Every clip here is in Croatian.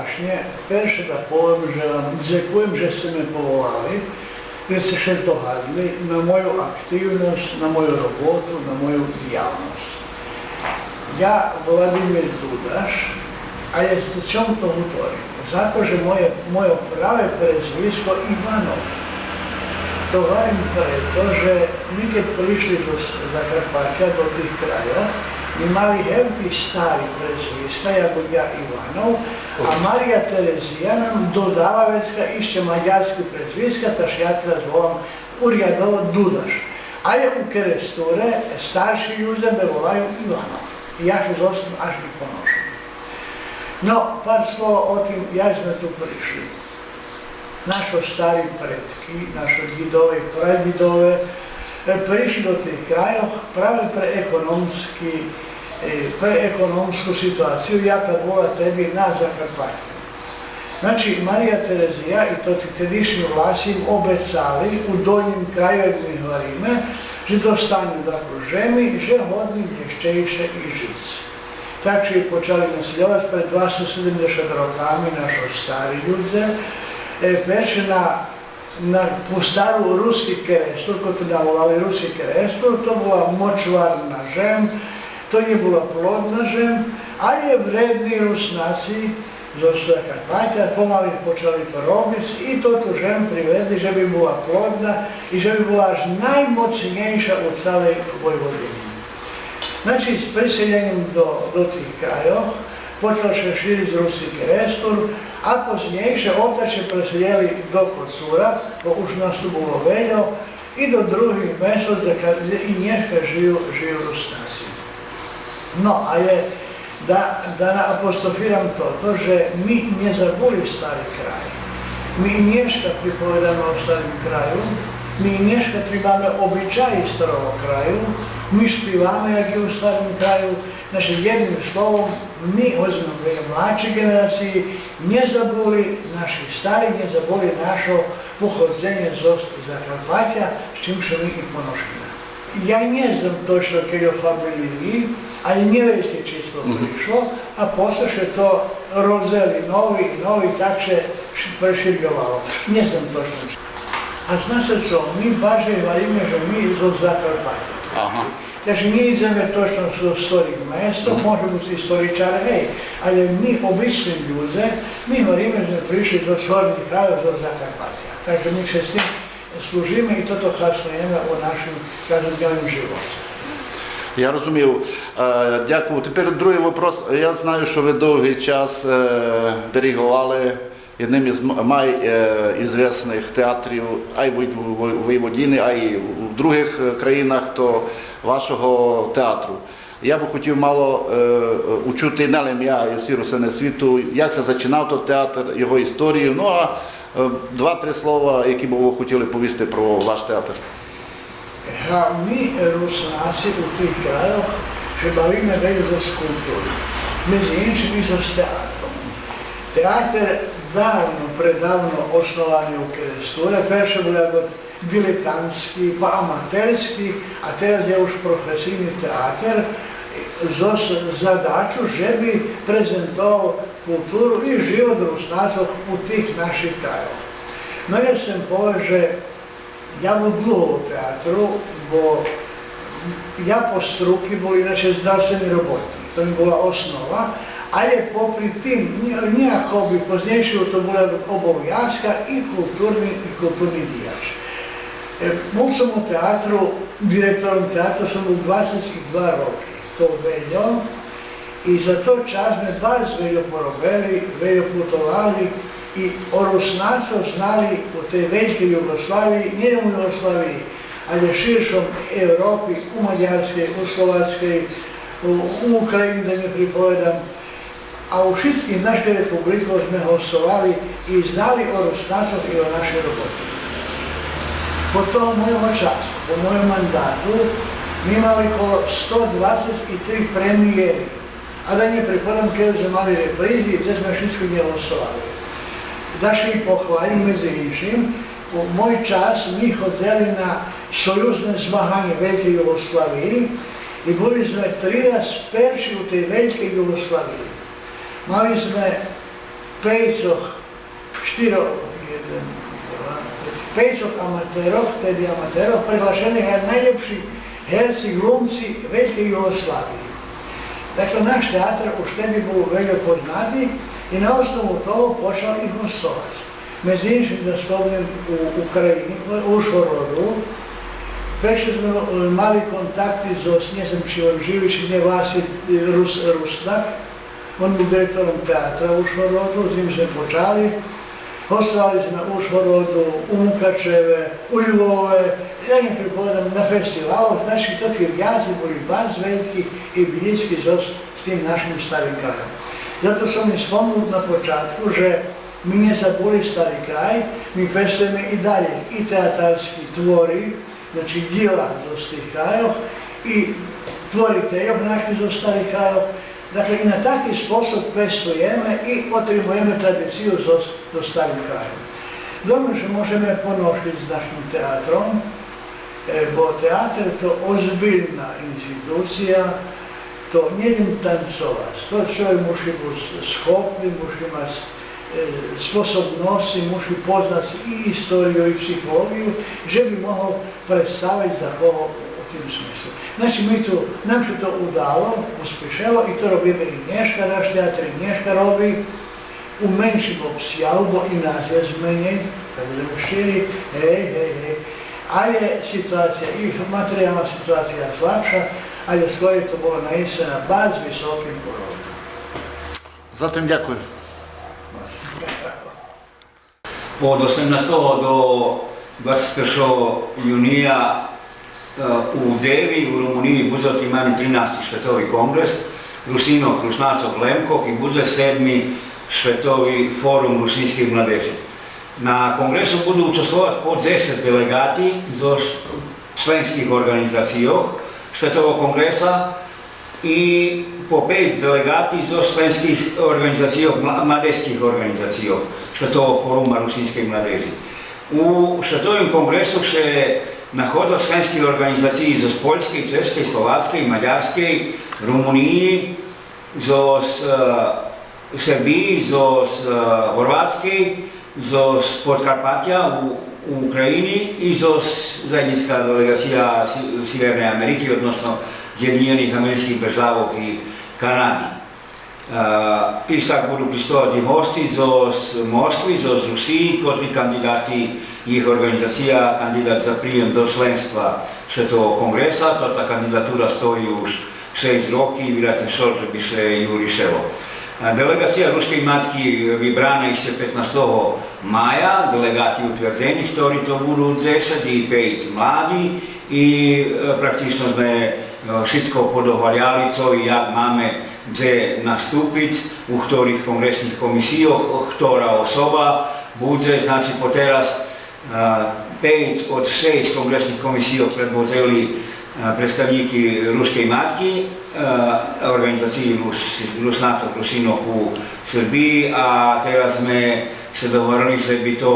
вчорашнє, перше поле вже, з яким вже се ми поволали, ви се ще здогадли на мою активність, на мою роботу, на мою діяльність. Я Володимир Дудаш, а я з чим то готовий. Зато же моє, моє праве перезвисько Іванов. To govorim preto, že mi kad prišli za Zakarpatja do tih kraja, my mali hevty stari prezviska, jako ja Ivanov, a Marija Terezija nam dodala vecka išće mađarski prezviska, taš ja teraz volam Urjadovo Dudaš. A je u Keresture starši Juzebe volaju Ivanov. I ja še zostam až bi ponošen. No, par slova o tim, jak sme tu prišli. Našo stari predki, našo didove i pradidove, prišli do tih krajov pravi pre ekonomski pre ekonomsku situaciju, jaka bola tedy na Zakarpatju. Znači, Marija Terezija i to ti tedišnji vlasi obecali u donjim krajevnih varime, že dostanú takú žemi, že hodní eštejšie i žic. Takže počali nasledovať pred 270 rokami našo stari ľudze, perše na, na postaru ruski kerestor, ko to navolali ruski kerestor, to bola močvarna žem, to nie bola plodná žem, a je vrední rusnaci zo Karpatja pomaly počali to robiť i toto žem privedli, že by bola plodná i že by bola až najmocnejšia od celej Vojvodiny. Znači, s priseljením do, do tých krajov počal sa šíriť ruský restor a poznejšie otače preseljeli do Kocura, bo už tu bolo veľa, i do druhých mesta, kde i dneska žijú, žijú Rusnasi. No a je da, da apostrofiram to, to, že mi ne zabuli stari kraj. Mi nješka pripovedamo o starim kraju, mi nješka trebame običaji starog kraju, mi špivame jak je u starim kraju, znači jednim slovom mi ozbiljno mlađe generaciji ne zabuli naši stari, ne zabuli našo pohodzenje za Karpatja, s čim što mi i. Ja ne znam točno kada je familiji, alinjevejski čisto mhm. prišlo a posle še to rozeli novi i novi, tak se preširjovalo. Ne znam točno A zna se co, mi baževa ime, že mi iz Zakarpatja. Aha. Znači nije izneme točno su storik mesto, mhm. može biti istoričar, hej, ali mi obični ljude, mi ime že prišli do stvarnih kraja, do Zakarpatja. Tako mi se s tim služimo i to to kasno jeme u našem razrednjavnim životu. Ja razumiju, Дякую. Тепер другий вопрос. Я знаю, що ви довгий час е, диригували одним із найізвісних театрів ай в Войводіни, а й в других країнах то вашого театру. Я би хотів мало е, учути не і всі русини світу, як це зачинав той театр, його історію. Ну а е, два-три слова, які б ви хотіли повісти про ваш театр. A mi Rusnáci u tých krajoch, veľmi zo kultúry. Medzi inčím i zo s teátrom. Teáter dávno, predávno osnovaný u Kresture, perše bol ako diletantský, pa amatérský a teraz je už profesijný teáter zo zadaču, že by prezentoval kultúru i život Rusnácov u tých našich krajoch. No ja že ja u teatru, bo ja po struki bol inače zdravstveni robotnik, to mi bola osnova, ali popri tim nejako bi poznejšie to bola obovjazka i kulturni i kulturni dijač. E, bol som u teatru, direktorom teatra som bol 22 roky, to veľo, i za to čas me bar veľo porobili, veľo putovali, i o znali u tej velikoj Jugoslaviji, nie u Jugoslaviji, ali širšom Evropi, u Mađarskej, u Slovatskoj, u, Ukrajini, da ne pripovedam, a u všetkých našich republikoch sme hostovali i znali o Rusnacov i o našej roboti. Po tom mojom času, po mojom mandatu, mi imali okolo 123 premijeri, a da ne pripadam kada sme mali reprizi, gdje sme všetko nje hostovali. Da še i u moj čas mi hodzeli na sojuzne zmahanje Velike Jugoslaviji i boli sme tri raz perši u tej Velike Jugoslaviji. Mali sme pejcoch, štyro, jeden, dva, tri, pejcoch amatérov, tedy amatérov, prihlášených aj najlepší herci, glumci Veľkej Jugoslavije. Dakle, naš teatr už vtedy bol veľmi poznatý i na osnovu toho počal i hostovať. Med inšim da spomnem u Ukrajini, u Šorodu, e prešli smo e, mali kontakti s Njezem Šilomživić ne nje Vasil e, Rus, Rusnak, on mu direktorom teatra u Šorodu, s njim smo počali. Poslali smo u Šorodu, u Mukačeve, u Ljubove, ja ne pripadam na festivalu, znači takvi jazi boli baš veliki i bliski s tim našim starim krajem. Zato sam mi spomnut na početku, že mi ne zaboli stari kraj, mi predstavimo i dalje i teatarski tvori, znači dijela zo tih krajov i tvoriteljov naših zo starih krajov. Dakle, i na taki sposob pestujeme i otribujeme tradiciju zo, zo starim krajom. Dobro, že možemo ponošiti s našim teatrom, e, bo teatr to ozbiljna institucija, to njedim tancovac, to čovjek muši biti schopni, muši imati sposobnosti muški poznat i istoriju i psihologiju, že bi mogao predstaviti zapravo u tim smislu. Znači, mi tu, nam se to udalo, uspješalo i to robimo i Nješka, naš teatr i Nješka robi, umenšimo psjalbo i nazje zmenjen, da budemo širi, hej, hej, hej. Ali je situacija, i materijalna situacija slabša, ali je to bilo na baz visokim porodom. Zatem, dziękuję. Od 18. do 21. junija e, u Devi, u Rumuniji, Buzot imani 13. švetovi kongres, Rusinov, Rusnacov, Lemkov i Buzet 7. švetovi forum rusinskih mladeži. Na kongresu budu učestvovati po 10 delegati iz členskih organizacija švetovog kongresa i po pet delegati iz slovenskih organizacij, mladeških organizacij, Svetovog foruma rusinske mladeži. U Svetovim kongresu se nahodilo slovenskih organizacij iz Poljske, Češke, Slovačke, Mađarske, Rumuniji, iz eh, Srbiji, iz eh, Horvatske, iz Podkarpatja u Ukrajini i iz zajednička delegacija Sjeverne Amerike, odnosno Zjedinjenih američkih državov i Kanadi. Uh, isto tak budu pristovati gosti z Moskvi, z Rusiji, kot i kandidati jih organizacija, kandidat za prijem do členstva Svetovog kongresa, to ta kandidatura stoji už 6 roki vjerojatno šol, že bi se ju rišelo. Delegacija Ruske matki vybrana se 15. maja, delegati utvrdzeni, ktorí to budú 10 i 5 mladí i praktično sme wszystko podowariali, i jak mamy gdzie nastąpić, u których kongresnych komisjach, która osoba Bude znači po teraz e, 5 od 6 kongresnych komisji predvozili e, predstavniki Ruskej matki, e, organizaciji Rus, Rusnato u Srbiji, a teraz sme se dovorili, že by to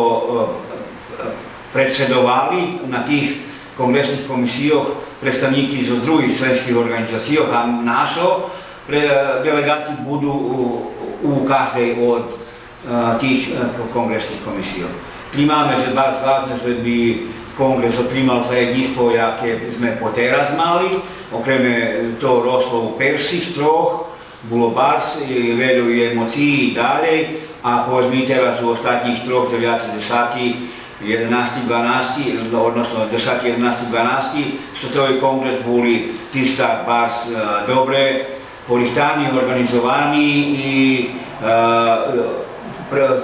predsedovali na tých kongresnih komisijoh predstavniki iz drugih členskih organizacij, a našo eh, delegati budu u, u každej od eh, uh, tih uh, eh, kongresnih komisijov. Primarno je bardzo važno da bi kongres otrimal zajedništvo, jaké sme poteraz mali, okreme to roslo u persih troch, bolo bars, veľu emocií i dalej, a povedzmi teraz u ostatních troch, 90. 11.12, odnosno 10, 11, 12, Svetovi kongres boli tista bar eh, dobre, porihtani, organizovani i eh,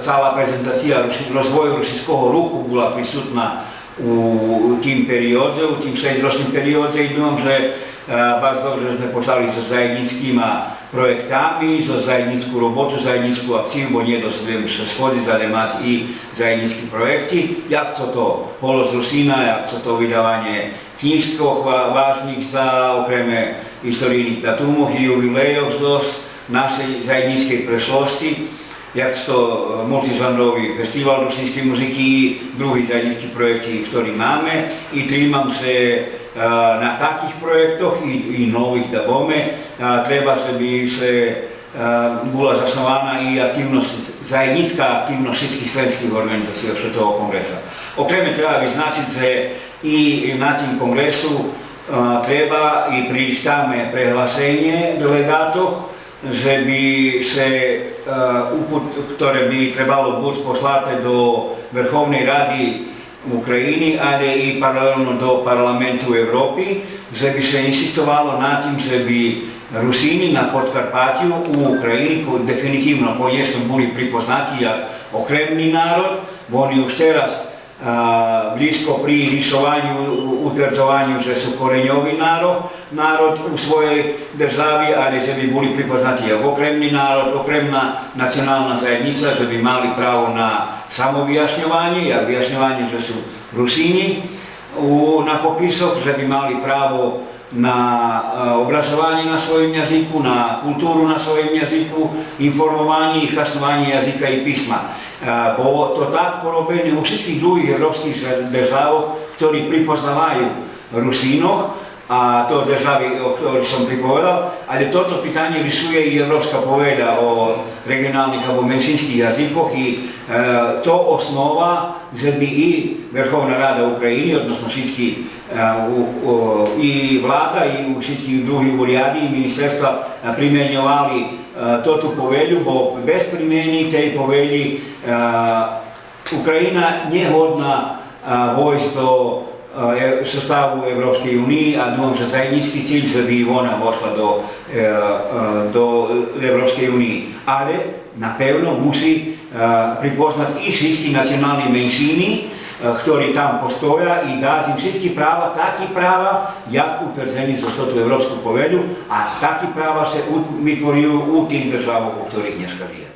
cela prezentacija razvoju rusinskega ruchu bila prisutna u tim periodze, u tim srednjoročnim periodze i dumam, że bardzo dobrze, żeśmy poczęli z zajednickimi projektami, z zajednicką robotą, zajednicką akcją, bo nie dostałem się schody, ale mas i zajednickie projekty. Jak co to Polos Rusina, jak co to wydawanie knjižko ważnych za okreme istorijnih datumów i jubilejów z naszej zajednickiej przeszłości jak to eh, multizandový festival rusinske muziky, drugi zajednički projekti ktorý máme i trimam se eh, na takih projektoch i, i novih da bome. Treba se bi se eh, bila zasnovana i aktivnost, zajednička aktivnost svjetskih slenskih organizacija Svetovog kongresa. Okreme treba bi značiti i na tim kongresu treba i prištame prehlasenje delegatov, že by se uh, uput, ktoré by trebalo buď poslať do Vrchovnej rady v Ukrajini, ale i paralelno do parlamentu Európy, že by sa insistovalo na tým, že by Rusíni na Podkarpatiu u Ukrajini konečne boli pripoznatí ako okremný národ, bo oni už teraz близько при рішуванню, утверджуванню вже сукореньовий народ, народ у своїй державі, але щоб були припознати як окремий народ, окремна національна заєдниця, щоб мали право на самов'яснювання, як в'яснювання, що су русині, у, на пописок, щоб мали право na obrazovanie na svojom jazyku, na kultúru na svojom jazyku, informovanie i chastovanie jazyka i písma bo to tako robili u svih drugih evropskih državah, koji pripoznavaju Rusinov, a to državi o ktoroj som pripovedal, ale toto pitanje rysuje i Evropska poveda o regionalnih abo menšinskih jazikoh i e, to osnova, že bi i Vrhovna Rada Ukrajini, odnosno všetky e, i vlada i všetkih drugih urjadi i ministerstva primjenjovali Eh, to tu povelju bo bez primjeni tej povelji eh, Ukrajina nije hodna eh, vojstvo u sastavu Evropske unije, a dvom za zajednički cilj da bi i ona vošla do, do Evropske unije. Ali, na pewno, musi pripoznat i sviski nacionalni menšini, e, ktorí tam postoja i dá im všetky práva, taký práva, jak utvrdzený zo stotu Európsku povedu a taký práva ut- vytvorujú u tých državoch, u ktorých dneska žije.